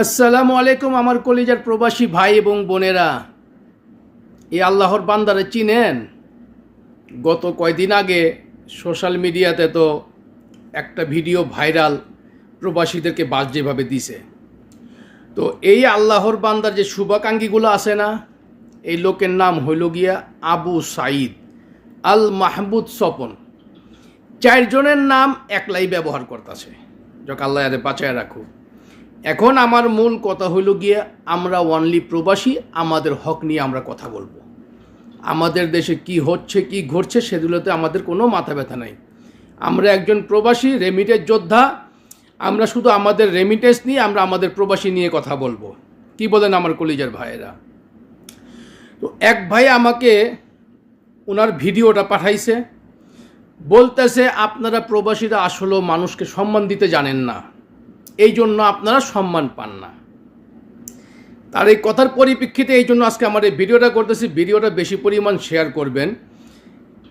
আসসালামু আলাইকুম আমার কলিজার প্রবাসী ভাই এবং বোনেরা। এই আল্লাহর বান্দারে চিনেন? গত কয়দিন আগে সোশ্যাল মিডিয়াতে তো একটা ভিডিও ভাইরাল প্রবাসীদেরকে বাস যেভাবে দিছে। তো এই আল্লাহর বান্দার যে শুভাকাঙ্ক্ষীগুলো আছে না, এই লোকের নাম হইল গিয়া আবু সাইদ আল মাহমুদ স্বপন। চারজনের নাম একলাই ব্যবহার করতেছে। যখন আল্লাহ এদের বাঁচায় রাখুক। এখন আমার মূল কথা হইল গিয়ে আমরা ওয়ানলি প্রবাসী, আমাদের হক নিয়ে আমরা কথা বলব। আমাদের দেশে কি হচ্ছে, কি ঘটছে সেগুলোতে আমাদের কোনো মাথা ব্যথা নাই। আমরা একজন প্রবাসী রেমিটেজ যোদ্ধা, আমরা শুধু আমাদের রেমিটেন্স নিয়ে আমরা আমাদের প্রবাসী নিয়ে কথা বলব। কি বলেন আমার কলিজার ভাইয়েরা? তো এক ভাই আমাকে ওনার ভিডিওটা পাঠাইছে, বলতেছে, আপনারা প্রবাসীরা আসলেও মানুষকে সম্মান দিতে জানেন না। এই জন্য আপনারা সম্মান পান না। তার এই কথার পরিপ্রেক্ষিতে এই জন্য আজকে আমার এই ভিডিওটা করতেছি, ভিডিওটা বেশি পরিমাণ শেয়ার করবেন।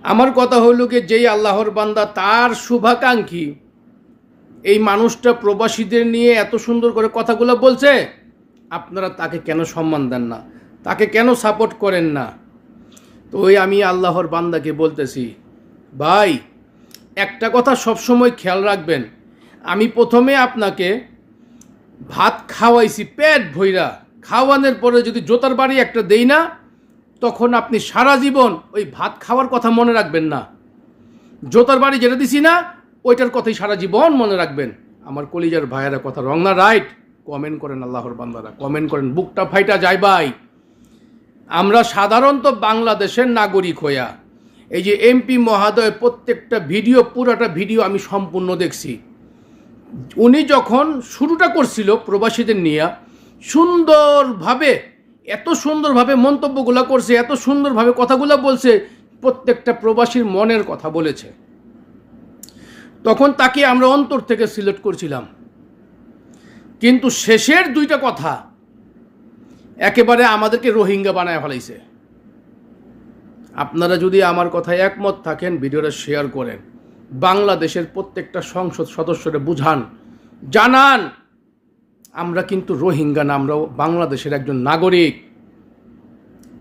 আমার কথা হইল কি, যেই আল্লাহর বান্দা তার শুভাকাঙ্ক্ষী, এই মানুষটা প্রবাসীদের নিয়ে এত সুন্দর করে কথাগুলো বলছে, আপনারা তাকে কেন সম্মান দেন না? তাকে কেন সাপোর্ট করেন না? তো ওই আমি আল্লাহর বান্দাকে বলতেছি, ভাই, একটা কথা সবসময় খেয়াল রাখবেন আমি প্রথমে আপনাকে ভাত খাওয়াইছি, পেট ভৈরা খাওয়ানোর পরে যদি জোতার বাড়ি একটা দেই না, তখন আপনি সারা জীবন ওই ভাত খাওয়ার কথা মনে রাখবেন না। জোতার বাড়ি যেটা দিছি না, ওইটার কথাই সারা জীবন মনে রাখবেন। আমার কলিজার ভাইয়েরা কথা রং না রাইট কমেন্ট করেন আল্লাহর বান্দারা। কমেন্ট করেন, বুকটা ফাইটা যায় ভাই। আমরা সাধারণত বাংলাদেশের নাগরিক হইয়া, এই যে এমপি মহাদয় প্রত্যেকটা ভিডিও, পুরাটা ভিডিও আমি সম্পূর্ণ দেখছি। উনি যখন শুরুটা করছিল প্রবাসীদের নিয়ে, সুন্দরভাবে, এত সুন্দরভাবে মন্তব্যগুলো করছে, এত সুন্দরভাবে কথাগুলো বলছে, প্রত্যেকটা প্রবাসীর মনের কথা বলেছে। তখন তাকে আমরা অন্তর থেকে সিলেক্ট করছিলাম। কিন্তু শেষের দুইটা কথা একেবারে আমাদেরকে রোহিঙ্গা বানায় ফেলাইছে। আপনারা যদি আমার কথায় একমত থাকেন, ভিডিওটা শেয়ার করেন। বাংলাদেশের প্রত্যেকটা সংসদ সদস্যরা বুঝান, জানান, আমরা কিন্তু রোহিঙ্গা না, আমরাও বাংলাদেশের একজন নাগরিক।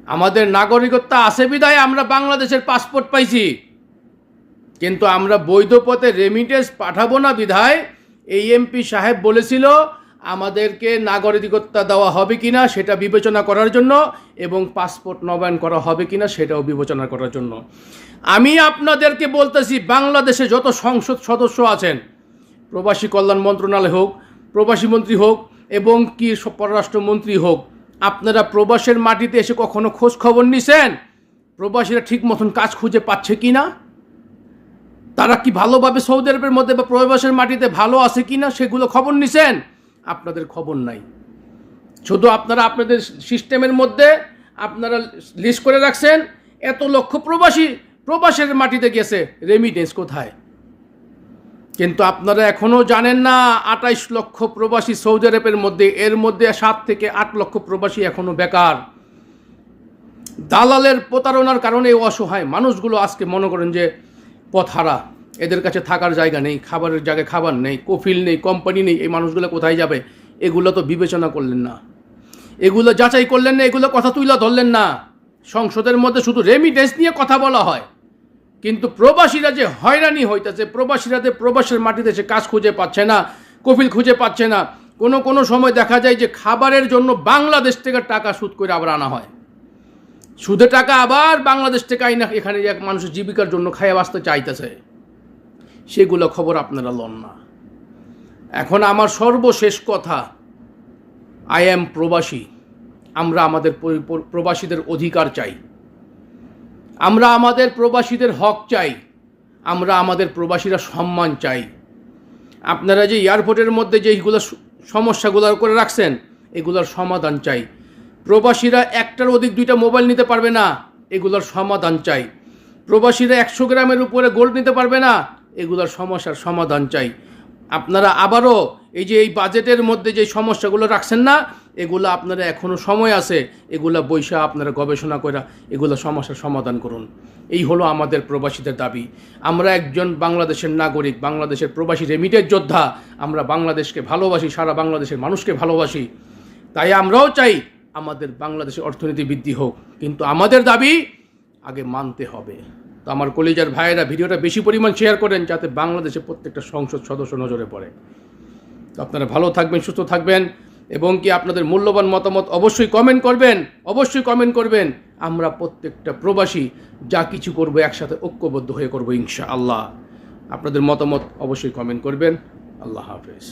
আমাদের নাগরিকত্ব আছে বিধায় আমরা বাংলাদেশের পাসপোর্ট পাইছি। কিন্তু আমরা বৈধ পথে রেমিটেন্স পাঠাবো না বিধায় এই এমপি সাহেব বলেছিল আমাদেরকে নাগরিকত্ব দেওয়া হবে কি না সেটা বিবেচনা করার জন্য এবং পাসপোর্ট নবায়ন করা হবে কি না সেটাও বিবেচনা করার জন্য। আমি আপনাদেরকে বলতেছি, বাংলাদেশে যত সংসদ সদস্য আছেন, প্রবাসী কল্যাণ মন্ত্রণালয় হোক, প্রবাসী মন্ত্রী হোক এবং কি পররাষ্ট্রমন্ত্রী হোক, আপনারা প্রবাসের মাটিতে এসে কখনো খোঁজ খবর নিছেন? প্রবাসীরা ঠিক মতন কাজ খুঁজে পাচ্ছে কি না তারা কি ভালোভাবে সৌদি আরবের মধ্যে বা প্রবাসের মাটিতে ভালো আছে কি না সেগুলো খবর নিছেন? আপনাদের খবর নাই। শুধু আপনারা আপনাদের সিস্টেমের মধ্যে আপনারা লিস্ট করে রাখছেন, এত লক্ষ প্রবাসী, প্রবাসের মাটিতে গেছে রেমিটেন্স কোথায়? কিন্তু আপনারা এখনও জানেন না আটাইশ লক্ষ প্রবাসী সৌদি আরবের মধ্যে, এর মধ্যে সাত থেকে আট লক্ষ প্রবাসী এখনও বেকার। দালালের প্রতারণার কারণে অসহায় মানুষগুলো আজকে মনে করেন যে পথহারা। এদের কাছে থাকার জায়গা নেই, খাবারের জায়গায় খাবার নেই, কফিল নেই কোম্পানি নেই, এই মানুষগুলো কোথায় যাবে? এগুলো তো বিবেচনা করলেন না। এগুলো যাচাই করলেন না, এগুলো কথা তুইলা ধরলেন না। সংসদের মধ্যে শুধু রেমিটেন্স নিয়ে কথা বলা হয়। কিন্তু প্রবাসীরা যে হয়রানি হইতেছে প্রবাসীরা যে প্রবাসের মাটিতে সে কাজ খুঁজে পাচ্ছে না, কফিল খুঁজে পাচ্ছে না। কোনো কোনো সময় দেখা যায় যে খাবারের জন্য বাংলাদেশ থেকে টাকা সুদ করে আবার আনা হয়। সুদে টাকা আবার বাংলাদেশ থেকে আইনা, এখানে এক মানুষের জীবিকার জন্য খাইয়া বাঁচতে চাইতেছে। সেগুলো খবর আপনারা লন না। এখন আমার সর্বশেষ কথা আই এম প্রবাসী। আমরা আমাদের প্রবাসীদের অধিকার চাই। আমরা আমাদের প্রবাসীদের হক চাই। আমরা আমাদের প্রবাসীরা সম্মান চাই। আপনারা যে এয়ারপোর্টের মধ্যে যে এইগুলো সমস্যাগুলো করে রাখছেন, এগুলোর সমাধান চাই। প্রবাসীরা একটার অধিক দুইটা মোবাইল নিতে পারবে না, এগুলোর সমাধান চাই। প্রবাসীরা একশো গ্রামের উপরে গোল্ড নিতে পারবে না এগুলোর সমস্যার সমাধান চাই। আপনারা আবারও এই যে এই বাজেটের মধ্যে যে সমস্যাগুলো রাখছেন না, এগুলো আপনারা এখনও সময় আছে, এগুলো বৈশা আপনারা গবেষণা করে এগুলো সমস্যার সমাধান করুন। এই হলো আমাদের প্রবাসীদের দাবি। আমরা একজন বাংলাদেশের নাগরিক, বাংলাদেশের প্রবাসী রেমিটের যোদ্ধা, আমরা বাংলাদেশকে ভালোবাসি, সারা বাংলাদেশের মানুষকে ভালোবাসি। তাই আমরাও চাই আমাদের বাংলাদেশের অর্থনীতি বৃদ্ধি হোক। কিন্তু আমাদের দাবি, আগে মানতে হবে। তো আমার কলেজের ভাইয়েরা ভিডিওটা বেশি পরিমাণ শেয়ার করেন যাতে বাংলাদেশে প্রত্যেকটা সংসদ সদস্য নজরে পড়ে। তো আপনারা ভালো থাকবেন, সুস্থ থাকবেন এবং কি আপনাদের মূল্যবান মতামত অবশ্যই কমেন্ট করবেন, অবশ্যই কমেন্ট করবেন। আমরা প্রত্যেকটা প্রবাসী যা কিছু করব একসাথে ঐক্যবদ্ধ হয়ে করব ইনশা আল্লাহ আপনাদের মতামত অবশ্যই কমেন্ট করবেন। আল্লাহ হাফেজ।